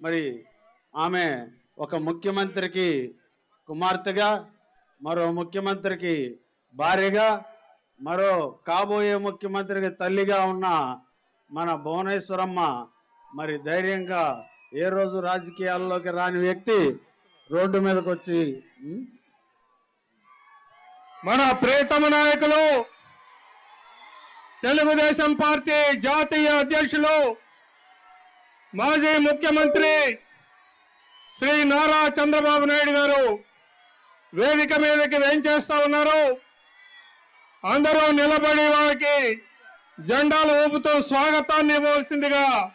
మరి ఆమె ఒక ముఖ్యమంత్రికి కుమార్తెగా మరో ముఖ్యమంత్రికి భార్యగా మరో కాబోయే ముఖ్యమంత్రికి తల్లిగా ఉన్న మన భువనేశ్వరమ్మ మరి ధైర్యంగా ఏ రోజు రాజకీయాల్లోకి రాని వ్యక్తి రోడ్డు మీదకి వచ్చి మన ప్రియతమ నాయకులు తెలుగుదేశం పార్టీ జాతీయ అధ్యక్షులు మాజీ ముఖ్యమంత్రి శ్రీ నారా చంద్రబాబు నాయుడు గారు వేదిక మీదకి వేయించేస్తా ఉన్నారు. అందరూ నిలబడి వారికి జెండాలు ఊపుతూ స్వాగతాన్ని ఇవ్వవలసిందిగా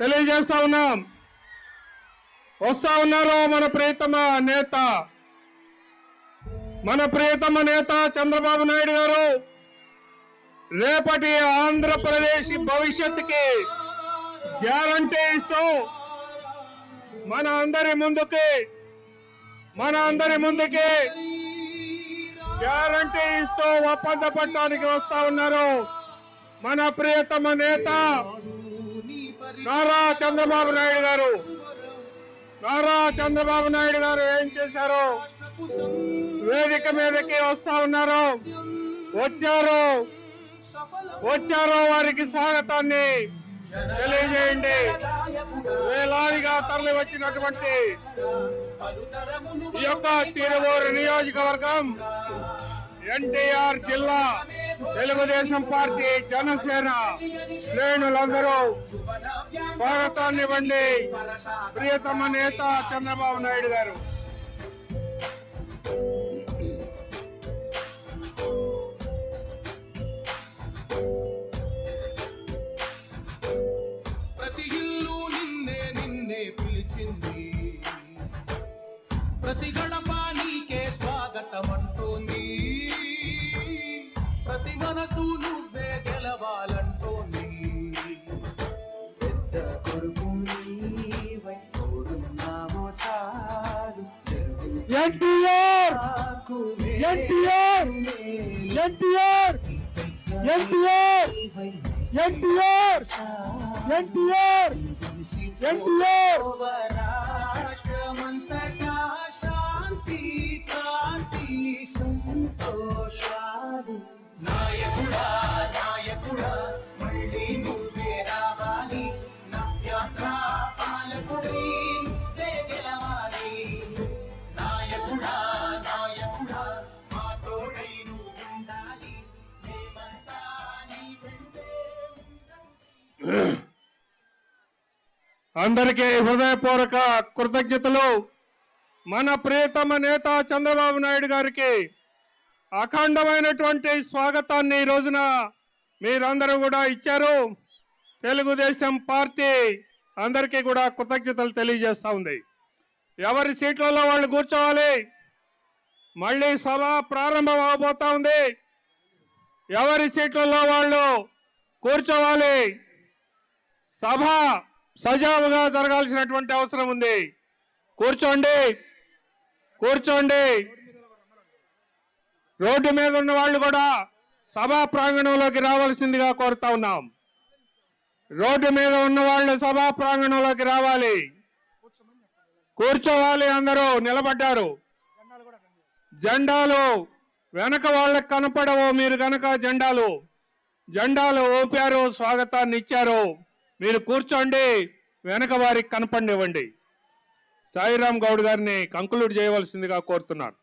తెలియజేస్తా ఉన్నాం. వస్తా ఉన్నారు మన ప్రియతమ నేత. మన ప్రియతమ నేత చంద్రబాబు నాయుడు గారు రేపటి ఆంధ్రప్రదేశ్ భవిష్యత్తుకి గ్యారంటీ ఇస్తూ మన అందరి ముందుకి మన అందరి ముందుకి గ్యారంటీ ఇస్తూ ఒప్పంద పట్టానికి వస్తా ఉన్నారు. మన ప్రియతమ నేత నారా చంద్రబాబు నాయుడు గారు. నారా చంద్రబాబు నాయుడు గారు ఏం చేశారు? వేదిక మీదకి వస్తా ఉన్నారు. వచ్చారు. వచ్చారు వారికి స్వాగతాన్ని. తెలియజేయండి. వేలాదిగా తరలి వచ్చినటువంటి ఈ యొక్క తిరువూరు నియోజకవర్గం ఎన్టీఆర్ జిల్లా తెలుగుదేశం పార్టీ జనసేన శ్రేణులందరూ స్వాగతాన్ని ఇవ్వండి. ప్రియతమ నేత చంద్రబాబు నాయుడు గారు. మనసు నువ్వే గెలవాలంటోంది పెద్ద కొడుకు నీవై తోడున్నావో చాలు. ఎన్టీఆర్! ఎన్టీఆర్! ఎన్టీఆర్! ఎన్టీఆర్! ఎన్టీఆర్! ఎన్టీఆర్! ఎన్టీఆర్! అందరికీ హృదయపూర్వక కృతజ్ఞతలు. మన ప్రియతమ నేత చంద్రబాబు నాయుడు గారికి అఖండమైనటువంటి స్వాగతాన్ని ఈ రోజున మీరందరూ కూడా ఇచ్చారు. తెలుగుదేశం పార్టీ అందరికీ కూడా కృతజ్ఞతలు తెలియజేస్తా ఉంది. ఎవరి సీట్లలో వాళ్ళు కూర్చోవాలి? మళ్ళీ సభ ప్రారంభం అవబోతా ఉంది. ఎవరి సీట్లలో వాళ్ళు కూర్చోవాలి? సభ సజావుగా జరగాల్సినటువంటి అవసరం ఉంది. కూర్చోండి. కూర్చోండి. రోడ్డు మీద ఉన్న వాళ్ళు కూడా సభా ప్రాంగణంలోకి రావాల్సిందిగా కోరుతా ఉన్నాం. రోడ్డు మీద ఉన్న వాళ్ళు సభా ప్రాంగణంలోకి రావాలి. కూర్చోవాలి అందరూ నిలబడ్డారు. జెండాలు వెనక వాళ్ళకి కనపడవు మీరు గనక జెండాలు. జెండాలు ఊపారు స్వాగతాన్ని ఇచ్చారు. మీరు కూర్చోండి వెనక వారికి కనపడివ్వండి సాయిరామ్ గౌడ్ గారిని కంక్లూడ్ చేయవలసిందిగా కోరుతున్నాను.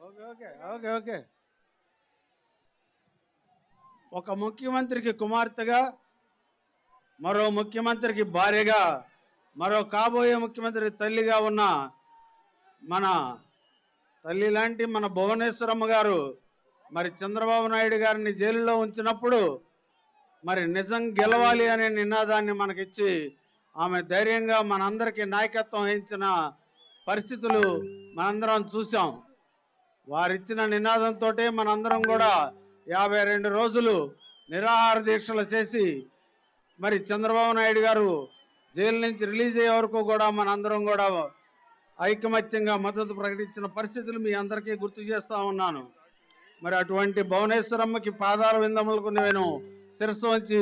Okay okay okay okay. ఒక ముఖ్యమంత్రికి కుమార్తెగా మరో ముఖ్యమంత్రికి భార్యగా మరో కాబోయే ముఖ్యమంత్రి తల్లిగా ఉన్న మన తల్లి లాంటి మన భువనేశ్వరమ్మ గారు మరి చంద్రబాబు నాయుడు గారిని జైలులో ఉంచినప్పుడు మరి నిజం గెలవాలి అనే నినాదాన్ని మనకిచ్చి ఆమె ధైర్యంగా మనందరికీ నాయకత్వం వహించిన పరిస్థితులు మనందరం చూసాం వారిచ్చిన నినాదంతో మనందరం కూడా యాభై రెండు రోజులు నిరాహార దీక్షలు చేసి మరి చంద్రబాబు నాయుడు గారు జైలు నుంచి రిలీజ్ అయ్యే వరకు కూడా మనందరం కూడా ఐకమత్యంగా మద్దతు ప్రకటించిన పరిస్థితులు మీ అందరికీ గుర్తు చేస్తూ ఉన్నాను. మరి అటువంటి భువనేశ్వరమ్మకి పాదాల విందములకు నేను శిరస్సు వంచి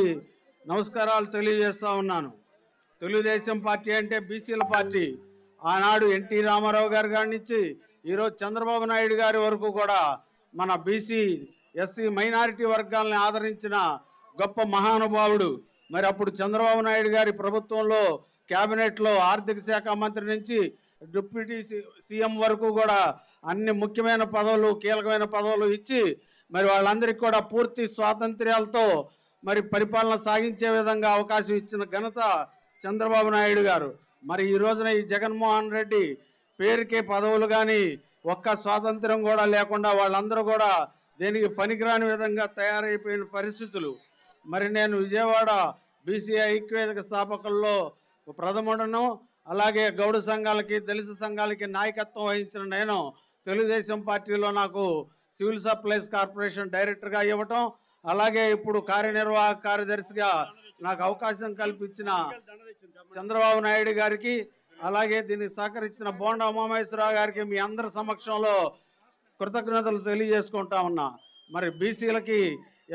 నమస్కారాలు తెలియజేస్తూ ఉన్నాను. తెలుగుదేశం పార్టీ అంటే బీసీల పార్టీ. ఆనాడు ఎన్టీ రామారావు గారి కాడి నుంచి ఈరోజు చంద్రబాబు నాయుడు గారి వరకు కూడా మన బీసీ ఎస్సీ మైనారిటీ వర్గాలని ఆదరించిన గొప్ప మహానుభావుడు. మరి అప్పుడు చంద్రబాబు నాయుడు గారి ప్రభుత్వంలో కేబినెట్లో ఆర్థిక శాఖ మంత్రి నుంచి డిప్యూటీ సీఎం వరకు కూడా అన్ని ముఖ్యమైన పదవులు కీలకమైన పదవులు ఇచ్చి మరి వాళ్ళందరికీ కూడా పూర్తి స్వాతంత్ర్యాలతో మరి పరిపాలన సాగించే విధంగా అవకాశం ఇచ్చిన ఘనత చంద్రబాబు నాయుడు గారు. మరి ఈ రోజున ఈ జగన్మోహన్ రెడ్డి పేరుకే పదవులు కానీ ఒక్క స్వాతంత్రం కూడా లేకుండా వాళ్ళందరూ కూడా దేనికి పనికిరాని విధంగా తయారైపోయిన పరిస్థితులు. మరి నేను విజయవాడ బీసీ ఐక్యవేదిక స్థాపకుల్లో ప్రథముడను అలాగే గౌడ సంఘాలకి దళిత సంఘాలకి నాయకత్వం వహించిన నేను తెలుగుదేశం పార్టీలో నాకు సివిల్ సప్లైస్ కార్పొరేషన్ డైరెక్టర్గా ఇవ్వటం అలాగే ఇప్పుడు కార్యనిర్వాహక కార్యదర్శిగా నాకు అవకాశం కల్పించిన చంద్రబాబు నాయుడు గారికి అలాగే దీనికి సహకరించిన బోండా ఉమామేశ్వరరావు గారికి మీ అందరి సమక్షంలో కృతజ్ఞతలు తెలియజేసుకుంటా ఉన్నా. మరి బీసీలకి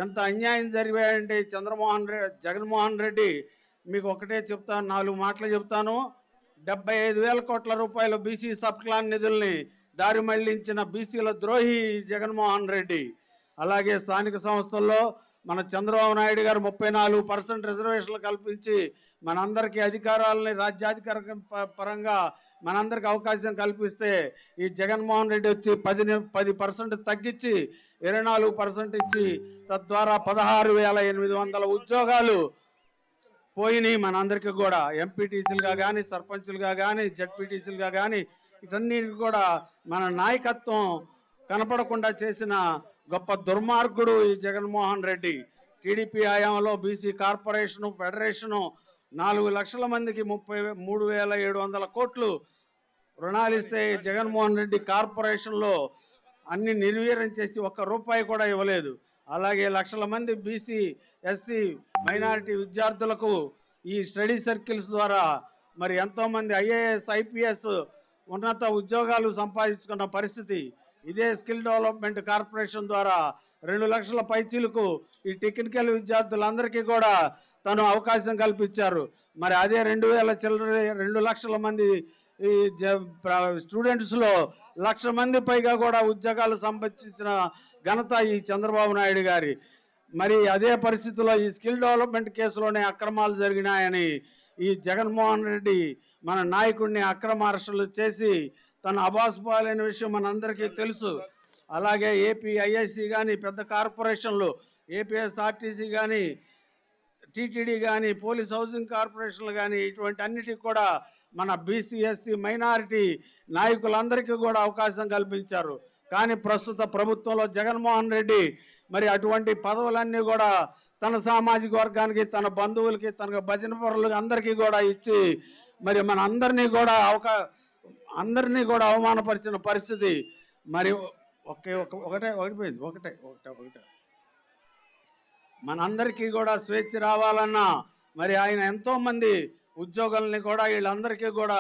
ఎంత అన్యాయం జరిగాయంటే చంద్రమోహన్ రెడ్డి జగన్మోహన్ రెడ్డి? మీకు ఒకటే చెప్తాను నాలుగు మాటలు చెప్తాను. డెబ్బై ఐదు వేల కోట్ల రూపాయల బీసీ సబ్ క్లాన్ నిధుల్ని దారి మళ్ళించిన బీసీల ద్రోహి జగన్మోహన్ రెడ్డి. అలాగే స్థానిక సంస్థల్లో మన చంద్రబాబు నాయుడు గారు ముప్పై నాలుగు పర్సెంట్ రిజర్వేషన్లు కల్పించి మనందరికీ అధికారాలని రాజ్యాధికార ప- పరంగా మనందరికి అవకాశం కల్పిస్తే ఈ జగన్మోహన్ రెడ్డి వచ్చి పది పది పర్సెంట్ తగ్గించి ఇరవై నాలుగు పర్సెంట్ ఇచ్చి తద్వారా పదహారు వేల ఎనిమిది వందల ఉద్యోగాలు పోయినాయి మనందరికీ కూడా. ఎంపీటీసీలుగా కానీ సర్పంచులుగా కానీ జడ్పీటీసీలుగా కానీ ఇటన్నిటికి కూడా మన నాయకత్వం కనపడకుండా చేసిన గొప్ప దుర్మార్గుడు ఈ జగన్మోహన్ రెడ్డి. టీడీపీ హయాంలో బీసీ కార్పొరేషను ఫెడరేషను నాలుగు లక్షల మందికి ముప్పై మూడు వేల ఏడు వందల కోట్లు రుణాలు ఇస్తే జగన్మోహన్ రెడ్డి కార్పొరేషన్లో అన్ని నిర్వీర్యం చేసి ఒక్క రూపాయి కూడా ఇవ్వలేదు. అలాగే లక్షల మంది బీసీ ఎస్సీ మైనారిటీ విద్యార్థులకు ఈ స్టడీ సర్కిల్స్ ద్వారా మరి ఎంతోమంది ఐఏఎస్ ఐపీఎస్ ఉన్నత ఉద్యోగాలు సంపాదించుకున్న పరిస్థితి. ఇదే స్కిల్ డెవలప్మెంట్ కార్పొరేషన్ ద్వారా రెండు లక్షల పైచీలకు ఈ టెక్నికల్ విద్యార్థులందరికీ కూడా తను అవకాశం కల్పించారు. మరి అదే రెండు వేల చిల్లర రెండు లక్షల మంది ఈ స్టూడెంట్స్లో లక్ష మంది పైగా కూడా ఉద్యోగాలు సంపాదించిన ఘనత ఈ చంద్రబాబు నాయుడు గారి. మరి అదే పరిస్థితుల్లో ఈ స్కిల్ డెవలప్మెంట్ కేసులోనే అక్రమాలు జరిగినాయని ఈ జగన్మోహన్ రెడ్డి మన నాయకుడిని అక్రమ అరెస్టులు చేసి తన అబాసుపాలైన విషయం మనందరికీ తెలుసు. అలాగే ఏపీ ఐఐసి కానీ పెద్ద కార్పొరేషన్లు ఏపీఎస్ఆర్టీసీ కానీ టీటీడీ కానీ పోలీస్ హౌసింగ్ కార్పొరేషన్లు కానీ ఇటువంటి అన్నిటికి కూడా మన బీసీఎస్సీ మైనారిటీ నాయకులందరికీ కూడా అవకాశం కల్పించారు. కానీ ప్రస్తుత ప్రభుత్వంలో జగన్మోహన్ రెడ్డి మరి అటువంటి పదవులన్నీ కూడా తన సామాజిక వర్గానికి తన బంధువులకి తన భజన పరులకు అందరికీ కూడా ఇచ్చి మరి మన అందరినీ కూడా అవకా అందరినీ కూడా అవమానపరిచిన పరిస్థితి మరి ఒకే ఒక ఒకటే ఒకటిపోయింది ఒకటే ఒకటే ఒకటే. మనందరికీ కూడా స్వేచ్ఛ రావాలన్నా మరి ఆయన ఎంతో మంది ఉద్యోగుల్ని కూడా వీళ్ళందరికీ కూడా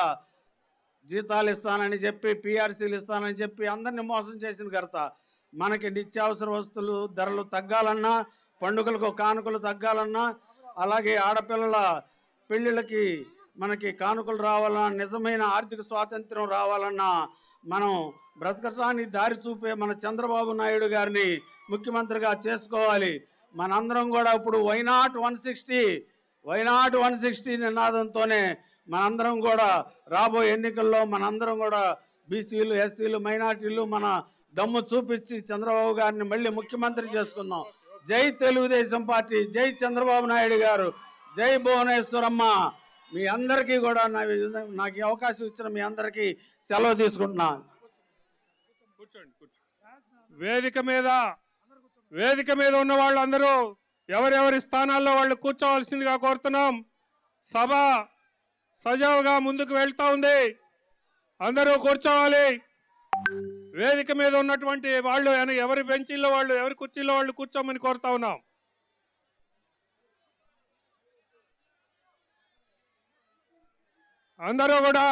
జీతాలు ఇస్తానని చెప్పి పిఆర్సీలు ఇస్తానని చెప్పి అందరిని మోసం చేసిన కర్త మనకి నిత్యావసర వస్తువులు ధరలు తగ్గాలన్నా పండుగలకు కానుకలు తగ్గాలన్నా అలాగే ఆడపిల్లల పెళ్ళిళ్ళకి మనకి కానుకలు రావాలన్నా నిజమైన ఆర్థిక స్వాతంత్రం రావాలన్నా మనం బ్రతకటానికి దారి చూపే మన చంద్రబాబు నాయుడు గారిని ముఖ్యమంత్రిగా చేసుకోవాలి. మనందరం కూడా ఇప్పుడు why not one sixty why not one sixty నినాదంతోనే మనందరం కూడా రాబోయే ఎన్నికల్లో మనందరం కూడా బీసీలు ఎస్సీలు మైనార్టీలు మన దమ్ము చూపించి చంద్రబాబు గారిని మళ్ళీ ముఖ్యమంత్రి చేసుకుందాం. జై తెలుగుదేశం పార్టీ జై చంద్రబాబు నాయుడు గారు జై భువనేశ్వరమ్మ. మీ అందరికీ కూడా నా నాకు అవకాశం ఇచ్చిన మీ అందరికీ సెలవు తీసుకుంటున్నా. వేదిక మీద వేదిక మీద ఉన్న వాళ్ళందరూ ఎవరెవరి స్థానాల్లో వాళ్ళు కూర్చోవలసిందిగా కోరుతున్నాం. సభ సజావుగా ముందుకు వెళ్తా ఉంది. అందరూ కూర్చోవాలి. వేదిక మీద ఉన్నటువంటి వాళ్ళు ఎవరి బెంచీల్లో వాళ్ళు ఎవరి కుర్చీల్లో వాళ్ళు కూర్చోమని కోరుతా ఉన్నాం. అందరూ కూడా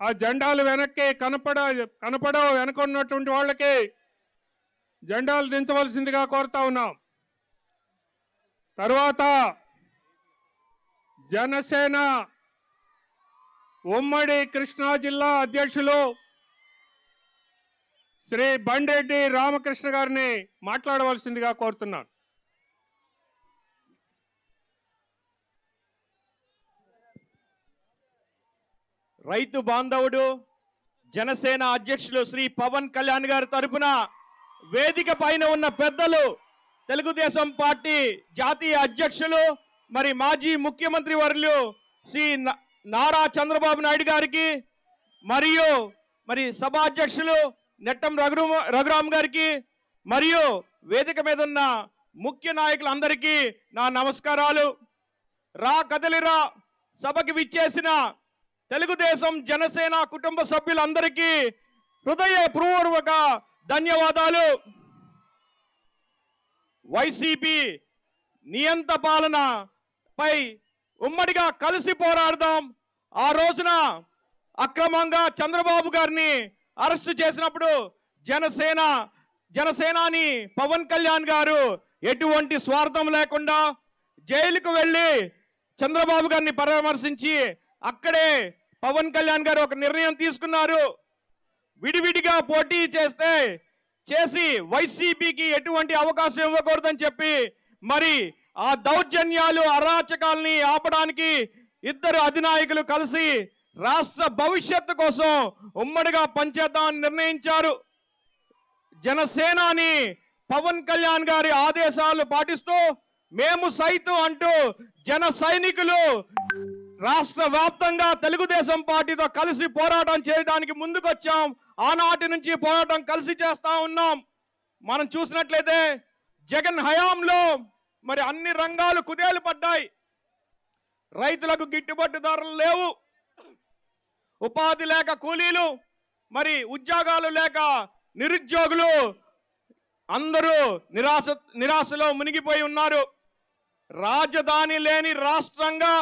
ఆ జెండాలు వెనక్కి కనపడ కనపడవు వెనక ఉన్నటువంటి వాళ్ళకి జెండాలు దించవలసిందిగా కోరుతా ఉన్నాం. తర్వాత జనసేన ఉమ్మడి కృష్ణా జిల్లా అధ్యక్షులు శ్రీ బండెడ్డి రామకృష్ణ గారిని మాట్లాడవలసిందిగా కోరుతున్నాను. రైతు బాంధవుడు జనసేన అధ్యక్షులు శ్రీ పవన్ కళ్యాణ్ గారి తరపున వేదిక పైన ఉన్న పెద్దలు తెలుగుదేశం పార్టీ జాతీయ అధ్యక్షులు మరి మాజీ ముఖ్యమంత్రి వర్యులు శ్రీ న- నారా చంద్రబాబు నాయుడు గారికి మరియు మరి సభాధ్యక్షులు నెట్టం రఘు రఘురామ్ గారికి మరియు వేదిక మీద ఉన్న ముఖ్య నాయకులందరికీ నా నమస్కారాలు. రా కదలిరా సభకి విచ్చేసిన తెలుగుదేశం జనసేన కుటుంబ సభ్యులందరికీ హృదయపూర్వక ధన్యవాదాలు. వైసీపీ నియంత పాలన పై ఉమ్మడిగా కలిసి పోరాడదాం. ఆ రోజున అక్రమంగా చంద్రబాబు గారిని అరెస్టు చేసినప్పుడు జనసేన జనసేనాని పవన్ కళ్యాణ్ గారు ఎటువంటి స్వార్థం లేకుండా జైలుకు వెళ్ళి చంద్రబాబు గారిని పరామర్శించి అక్కడే పవన్ కళ్యాణ్ గారు ఒక నిర్ణయం తీసుకున్నారు. విడివిడిగా పోటీ చేస్తే చేసి వైసీపీకి ఎటువంటి అవకాశం ఇవ్వకూడదని చెప్పి మరి ఆ దౌర్జన్యాలు అరాచకాల్ని ఆపడానికి ఇద్దరు అధినాయకులు కలిసి రాష్ట్ర భవిష్యత్తు కోసం ఉమ్మడిగా పనిచేద్దామని నిర్ణయించారు. జనసేనాని పవన్ కళ్యాణ్ గారి ఆదేశాలు పాటిస్తూ మేము సైతం అంటూ జన సైనికులు రాష్ట్ర వ్యాప్తంగా తెలుగుదేశం పార్టీతో కలిసి పోరాటం చేయడానికి ముందుకొచ్చాం. ఆనాటి నుంచి పోరాటం కలిసి చేస్తా ఉన్నాం. మనం చూసినట్లయితే జగన్ హయాంలో మరి అన్ని రంగాలు కుదేలు పడ్డాయి. రైతులకు గిట్టుబాటు ధరలు లేవు. ఉపాధి లేక కూలీలు మరి ఉద్యోగాలు లేక నిరుద్యోగులు అందరూ నిరాశ నిరాశలో మునిగిపోయి ఉన్నారు. రాజధాని లేని రాష్ట్రంగా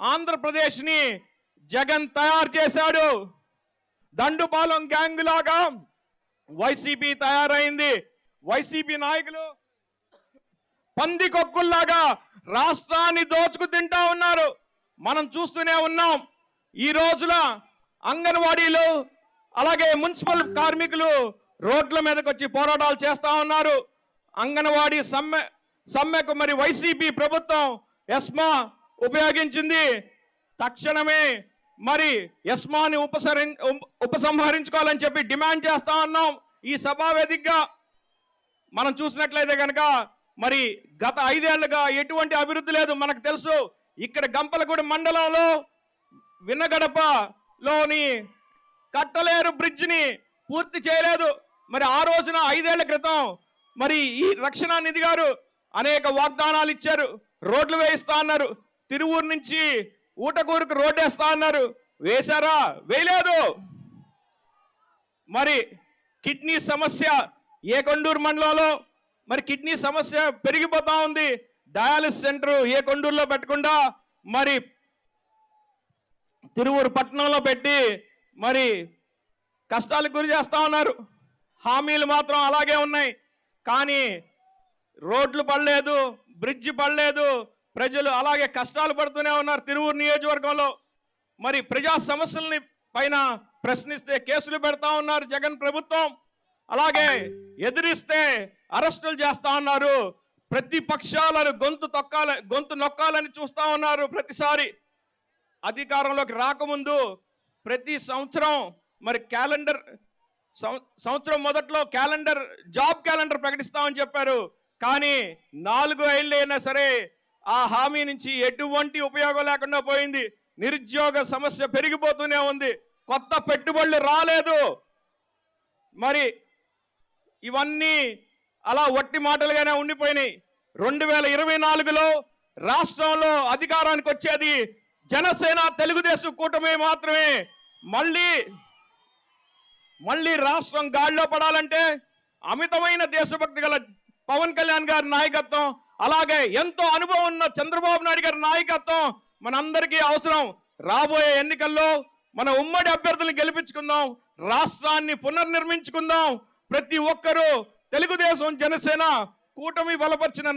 ఆంధ్రప్రదేశ్ని జగన్ తయారు చేశాడు. దండుపాలెం గ్యాంగ్ లాగా వైసీపీ తయారైంది. వైసీపీ నాయకులు పందికొక్కుల్లాగా రాష్ట్రాన్ని దోచుకు తింటా ఉన్నారు. మనం చూస్తూనే ఉన్నాం. ఈ రోజుల అంగన్వాడీలు అలాగే మున్సిపల్ కార్మికులు రోడ్ల మీదకి వచ్చి పోరాటాలు చేస్తా ఉన్నారు. అంగన్వాడీ సమ్మె సమ్మెకు మరి వైసీపీ ప్రభుత్వం ఎస్మా ఉపయోగించింది. తక్షణమే మరి యస్మాని ఉపసరి ఉపసంహరించుకోవాలని చెప్పి డిమాండ్ చేస్తా ఉన్నాం ఈ సభావేదికగా మనం చూసినట్లయితే కనుక మరి గత ఐదేళ్ళుగా ఎటువంటి అభివృద్ధి లేదు మనకు తెలుసు. ఇక్కడ గంపలగూడి మండలంలో విన్నగడపలోని కట్టలేరు బ్రిడ్జ్ని పూర్తి చేయలేదు. మరి ఆ రోజున ఐదేళ్ళ క్రితం మరి ఈ రక్షణ నిధి గారు అనేక వాగ్దానాలు ఇచ్చారు. రోడ్లు వేయిస్తా అన్నారు. తిరువూరు నుంచి ఊటకూరుకు రోడ్డు వేస్తా అన్నారు. వేశారా? వేయలేదు. మరి కిడ్నీ సమస్య ఏ కొండూరు మండలంలో? మరి కిడ్నీ సమస్య పెరిగిపోతా ఉంది. డయాలిసిస్ సెంటర్ ఏ కొండూరులో పెట్టకుండా మరి తిరువూరు పట్టణంలో పెట్టి మరి కష్టాలకు గురి చేస్తా ఉన్నారు. హామీలు మాత్రం అలాగే ఉన్నాయి. కానీ రోడ్లు పడలేదు బ్రిడ్జ్ పడలేదు ప్రజలు అలాగే కష్టాలు పడుతూనే ఉన్నారు తిరువూరు నియోజకవర్గంలో. మరి ప్రజా సమస్యల్ని పైన ప్రశ్నిస్తే కేసులు పెడతా ఉన్నారు జగన్ ప్రభుత్వం. అలాగే ఎదిరిస్తే అరెస్టులు చేస్తా ఉన్నారు. ప్రతిపక్షాలను గొంతు తొక్కాల గొంతు నొక్కాలని చూస్తా ఉన్నారు ప్రతిసారి. అధికారంలోకి రాకముందు ప్రతి సంవత్సరం మరి క్యాలెండర్ సం- సంవత్సరం మొదట్లో క్యాలెండర్ జాబ్ క్యాలెండర్ ప్రకటిస్తామని చెప్పారు. కానీ నాలుగు ఏళ్ళు అయినా సరే ఆ హామీ నుంచి ఎటువంటి ఉపయోగం లేకుండా పోయింది. నిరుద్యోగ సమస్య పెరిగిపోతూనే ఉంది. కొత్త పెట్టుబడులు రాలేదు. మరి ఇవన్నీ అలా వట్టి మాటలుగానే ఉండిపోయినాయి. రెండు వేల ఇరవై నాలుగులో రాష్ట్రంలో అధికారానికి వచ్చేది జనసేన తెలుగుదేశం కూటమి మాత్రమే. మళ్ళీ మళ్ళీ రాష్ట్రం గాడిలో పడాలంటే అమితమైన దేశభక్తి గల పవన్ కళ్యాణ్ గారి నాయకత్వం అలాగే ఎంతో అనుభవం ఉన్న చంద్రబాబు నాయుడు గారి నాయకత్వం మనందరికీ అవసరం. రాబోయే ఎన్నికల్లో మన ఉమ్మడి అభ్యర్థులను గెలిపించుకుందాం. రాష్ట్రాన్ని పునర్నిర్మించుకుందాం. ప్రతి ఒక్కరూ తెలుగుదేశం జనసేన కూటమి బలపరిచిన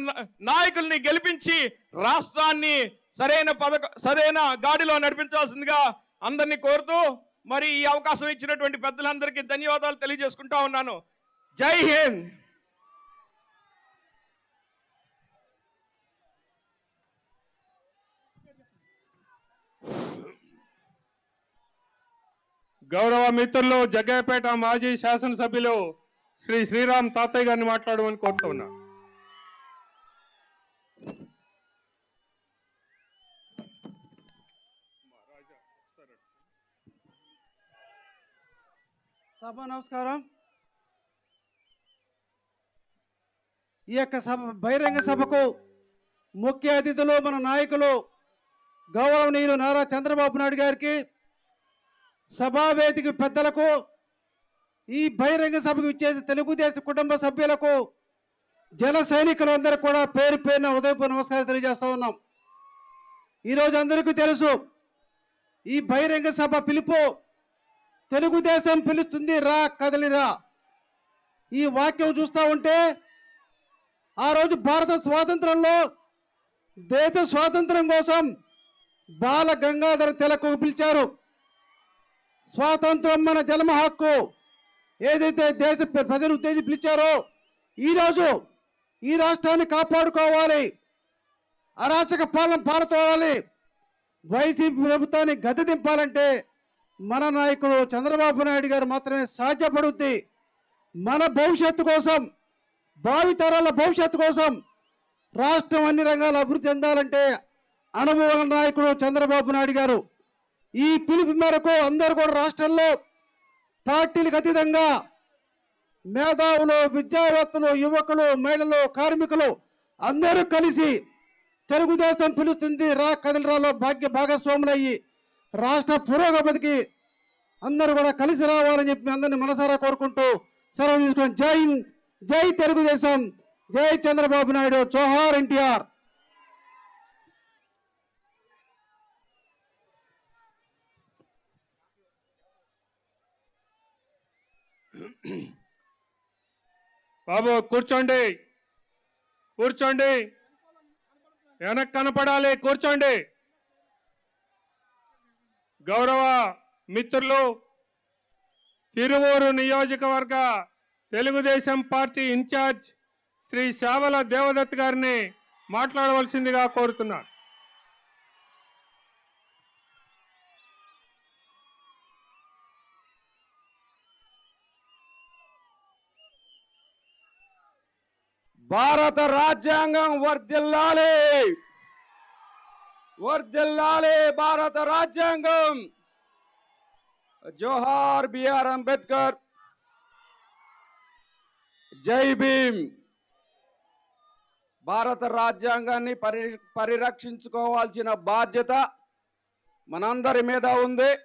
నాయకుల్ని గెలిపించి రాష్ట్రాన్ని సరైన పథక సరైన గాడిలో నడిపించాల్సిందిగా అందరినీ కోరుతూ మరి ఈ అవకాశం ఇచ్చినటువంటి పెద్దలందరికీ ధన్యవాదాలు తెలియజేసుకుంటా ఉన్నాను. జై హింద్! గౌరవ మిత్రులు జగ్గయ్యపేట మాజీ శాసనసభ్యులు శ్రీ శ్రీరామ్ తాతయ్య గారిని మాట్లాడమని కోరుతున్నా సభ నమస్కారం. ఈ యొక్క సభ బహిరంగ సభకు ముఖ్య అతిథులు మన నాయకులు గౌరవనీయులు నారా చంద్రబాబు నాయుడు గారికి సభావేదిక పెద్దలకు ఈ బహిరంగ సభకు ఇచ్చేసి తెలుగుదేశం కుటుంబ సభ్యులకు జన సైనికులందరూ కూడా పేరు పేరున ఉదయపూర్ నమస్కారం తెలియజేస్తా ఉన్నాం. ఈరోజు అందరికీ తెలుసు ఈ బహిరంగ సభ పిలుపు తెలుగుదేశం పిలుస్తుంది రా కదలిరా ఈ వాక్యం చూస్తా ఉంటే ఆ రోజు భారత స్వాతంత్రంలో దేశ స్వాతంత్రం కోసం బాల గంగాధర తిలక్ పిలిచారు. స్వాతంత్రం మన జన్మ హక్కు. ఏదైతే దేశ ప్ర- ప్రజలు ఉద్దేశించి పిలిచారో ఈరోజు ఈ రాష్ట్రాన్ని కాపాడుకోవాలి. అరాచక పాలన పాలతోవాలి వైసీపీ ప్రభుత్వాన్ని గద్దె దింపాలంటే మన నాయకుడు చంద్రబాబు నాయుడు గారు మాత్రమే సాధ్యపడుద్ది. మన భవిష్యత్తు కోసం భావితరాల భవిష్యత్తు కోసం రాష్ట్రం అన్ని రంగాల అభివృద్ధి చెందాలంటే అనుభవం నాయకుడు చంద్రబాబు నాయుడు గారు ఈ పిలుపు మేరకు అందరూ కూడా రాష్ట్రంలో పార్టీలకు అతీతంగా మేధావులు విద్యావేత్తలు యువకులు మహిళలు కార్మికులు అందరూ కలిసి తెలుగుదేశం పిలుస్తుంది. రా కదిలిరాలో భాగ్య భాగస్వాములయ్యి రాష్ట్ర పురోగతికి అందరూ కూడా కలిసి రావాలని చెప్పి అందరిని మనసారా కోరుకుంటూ సెలవు తీసుకుని జై జై తెలుగుదేశం జై చంద్రబాబు నాయుడు. జోహార్ ఎన్టీఆర్. బాబు కూర్చోండి. కూర్చోండి. వెనక్ కనపడాలి కూర్చోండి. గౌరవ మిత్రులు తిరువూరు నియోజకవర్గ తెలుగుదేశం పార్టీ ఇన్ఛార్జ్ శ్రీ శావల దేవదత్ గారిని మాట్లాడవలసిందిగా కోరుతున్నాను. భారత రాజ్యాంగం వర్దిల్లాలి వర్దిల్లాలి భారత రాజ్యాంగం. జోహార్ బిఆర్ అంబేద్కర్. జై భీమ్. భారత రాజ్యాంగాన్ని పరి పరిరక్షించుకోవాల్సిన బాధ్యత మనందరి మీద ఉంది.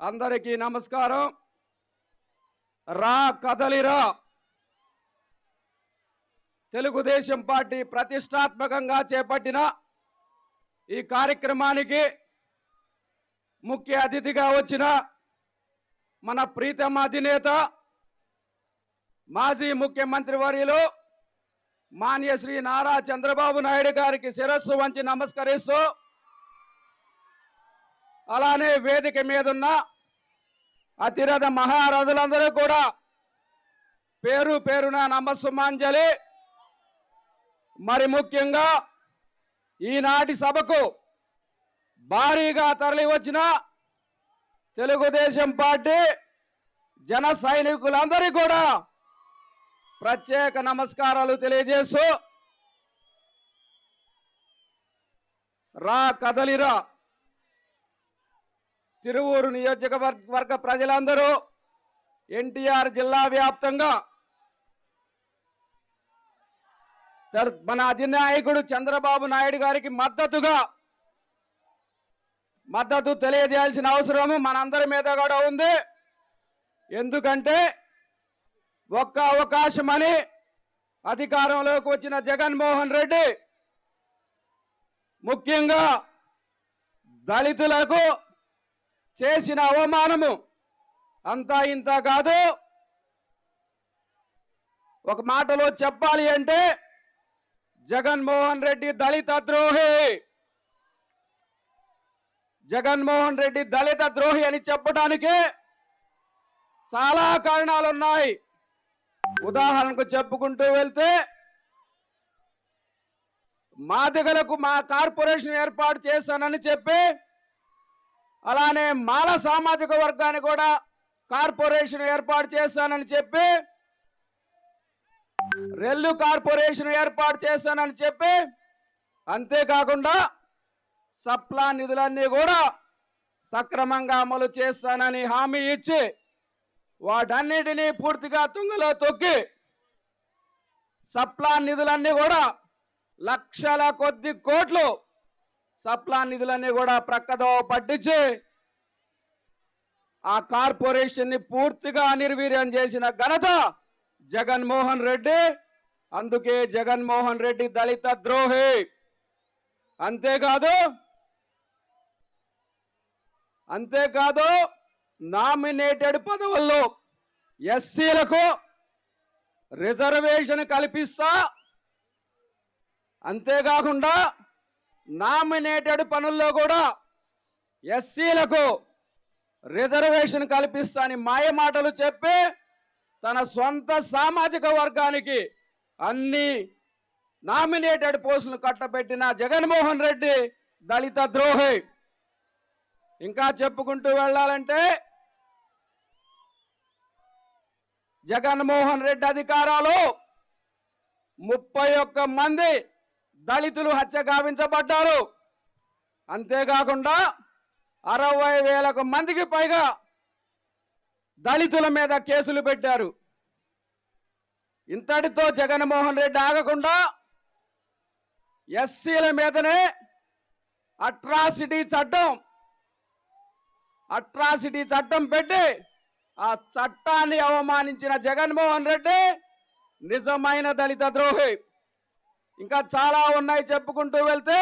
అందరికీ నమస్కారం. రా కదలిరా. తెలుగుదేశం పార్టీ ప్రతిష్టాత్మకంగా చేపట్టిన ఈ కార్యక్రమానికి ముఖ్య అతిథిగా వచ్చిన మన ప్రీతమ అధినేత మాజీ ముఖ్యమంత్రి వర్యులు మాన్య శ్రీ నారా చంద్రబాబు నాయుడు గారికి శిరస్సు వంచి నమస్కరిస్తూ అలానే వేదిక మీదున్న అతిరథ మహారథులందరూ కూడా పేరు పేరున నమస్సుమాంజలి. మరి ముఖ్యంగా ఈనాటి సభకు భారీగా తరలి వచ్చిన తెలుగుదేశం పార్టీ జన సైనికులందరికీ కూడా ప్రత్యేక నమస్కారాలు తెలియజేస్తూ రా కదలిరా తిరువూరు నియోజకవర్గ ప్రజలందరూ ఎన్టీఆర్ జిల్లా వ్యాప్తంగా మన అధినాయకుడు చంద్రబాబు నాయుడు గారికి మద్దతుగా మద్దతు తెలియజేయాల్సిన అవసరము మనందరి మీద కూడా ఉంది. ఎందుకంటే ఒక్క అవకాశమని అధికారంలోకి వచ్చిన జగన్మోహన్ రెడ్డి ముఖ్యంగా దళితులకు చేసిన అవమానము అంతా ఇంత కాదు. ఒక మాటలో చెప్పాలి అంటే జగన్మోహన్ రెడ్డి దళిత ద్రోహి. జగన్మోహన్ రెడ్డి దళిత ద్రోహి అని చెప్పడానికి చాలా కారణాలు ఉన్నాయి ఉదాహరణకు చెప్పుకుంటూ వెళ్తే మాదిగలకు మా కార్పొరేషన్ ఏర్పాటు చేశానని చెప్పి అలానే మాల సామాజిక వర్గాన్ని కూడా కార్పొరేషన్ ఏర్పాటు చేశానని చెప్పి రెల్లు కార్పొరేషన్ ఏర్పాటు చేశానని చెప్పి అంతేకాకుండా సప్లా నిధులన్నీ కూడా సక్రమంగా అమలు చేస్తానని హామీ ఇచ్చి వాటన్నిటినీ పూర్తిగా తుంగలో తొక్కి సప్లా నిధులన్నీ కూడా లక్షల కొద్ది కోట్లు సప్లా నిధులన్నీ కూడా ప్రక్కదో పట్టించి ఆ కార్పొరేషన్ని పూర్తిగా నిర్వీర్యం చేసిన ఘనత జగన్మోహన్ రెడ్డి. అందుకే జగన్మోహన్ రెడ్డి దళిత ద్రోహి. అంతేకాదు అంతేకాదు నామినేటెడ్ పదవుల్లో ఎస్సీలకు రిజర్వేషన్ కల్పిస్తా. అంతేకాకుండా నామినేటెడ్ పనుల్లో కూడా ఎస్సీలకు రిజర్వేషన్ కల్పిస్తా అని మాయ మాటలు చెప్పి తన సొంత సామాజిక వర్గానికి అన్ని నామినేటెడ్ పోస్టులు కట్టబెట్టిన జగన్మోహన్ రెడ్డి దళిత ద్రోహి. ఇంకా చెప్పుకుంటూ వెళ్ళాలంటే జగన్మోహన్ రెడ్డి అధికారాలు ముప్పై ఒక్క మంది దళితులు హత్య గావించబడ్డారు. అంతేకాకుండా అరవై వేలకు మందికి పైగా దళితుల మీద కేసులు పెట్టారు. ఇంతటితో జగన్మోహన్ రెడ్డి ఆగకుండా ఎస్సీల మీదనే అట్రాసిటీ చట్టం అట్రాసిటీ చట్టం పెట్టి ఆ చట్టాన్ని అవమానించిన జగన్మోహన్ రెడ్డి నిజమైన దళిత ద్రోహి. ఇంకా చాలా ఉన్నాయి చెప్పుకుంటూ వెళ్తే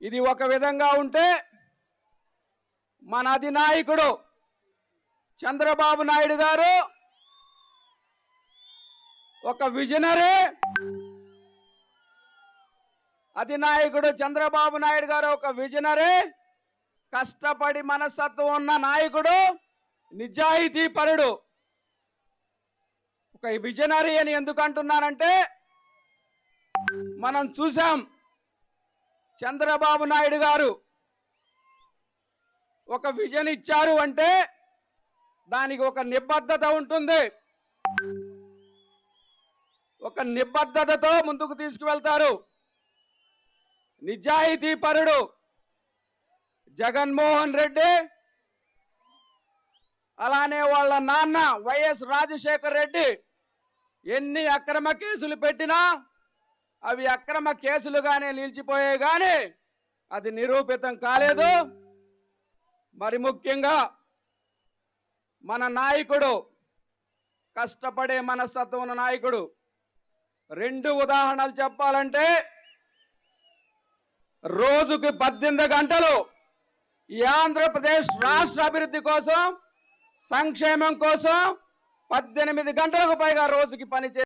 ఇది ఒక విధంగా ఉంటే మన అధినాయకుడు చంద్రబాబు నాయుడు గారు ఒక విజనరీ అధినాయకుడు చంద్రబాబు నాయుడు గారు ఒక విజనరీ. కష్టపడి మనస్తత్వం ఉన్న నాయకుడు నిజాయితీ పరుడు. ఒక విజనరీ అని ఎందుకు అంటున్నానంటే మనం చూసాం చంద్రబాబు నాయుడు గారు ఒక విజన్ ఇచ్చారు అంటే దానికి ఒక నిబద్ధత ఉంటుంది. ఒక నిబద్ధతతో ముందుకు తీసుకువెళ్తారు. నిజాయితీ పరుడు జగన్మోహన్ రెడ్డి అలానే వాళ్ళ నాన్న వైఎస్ రాజశేఖర్ రెడ్డి. ఎన్ని అక్రమ కేసులు పెట్టినా అవి అక్రమ కేసులుగానే నిలిచిపోయాయి కానీ అది నిరూపితం కాలేదు. మరి ముఖ్యంగా మన నాయకుడు కష్టపడే మనస్తత్వం ఉన్న నాయకుడు. రెండు ఉదాహరణలు చెప్పాలంటే రోజుకి పద్దెనిమిది గంటలు ఈ ఆంధ్రప్రదేశ్ రాష్ట్ర అభివృద్ధి కోసం సంక్షేమం కోసం పద్దెనిమిది గంటలకు పైగా రోజుకి పనిచే